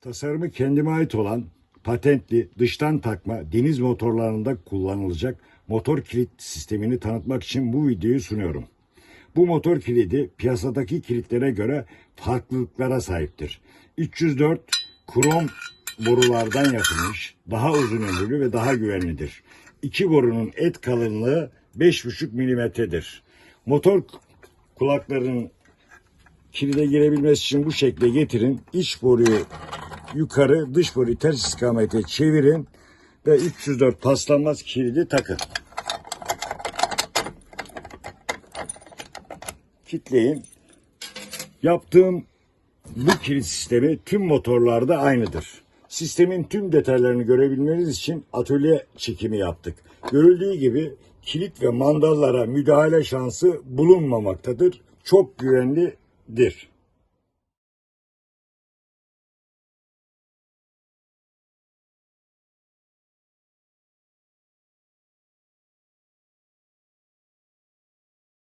Tasarımı kendime ait olan patentli dıştan takma deniz motorlarında kullanılacak motor kilit sistemini tanıtmak için bu videoyu sunuyorum. Bu motor kilidi piyasadaki kilitlere göre farklılıklara sahiptir. 304 krom borulardan yapılmış, daha uzun ömürlü ve daha güvenlidir. İki borunun et kalınlığı 5,5 milimetredir. Motor kulaklarının kilide girebilmesi için bu şekle getirin. İç boruyu yukarı, dış boruyu ters istikamete çevirin ve 304 paslanmaz kilidi takın. Kitleyin. Yaptığım bu kilit sistemi tüm motorlarda aynıdır. Sistemin tüm detaylarını görebilmeniz için atölye çekimi yaptık. Görüldüğü gibi kilit ve mandallara müdahale şansı bulunmamaktadır. Çok güvenlidir.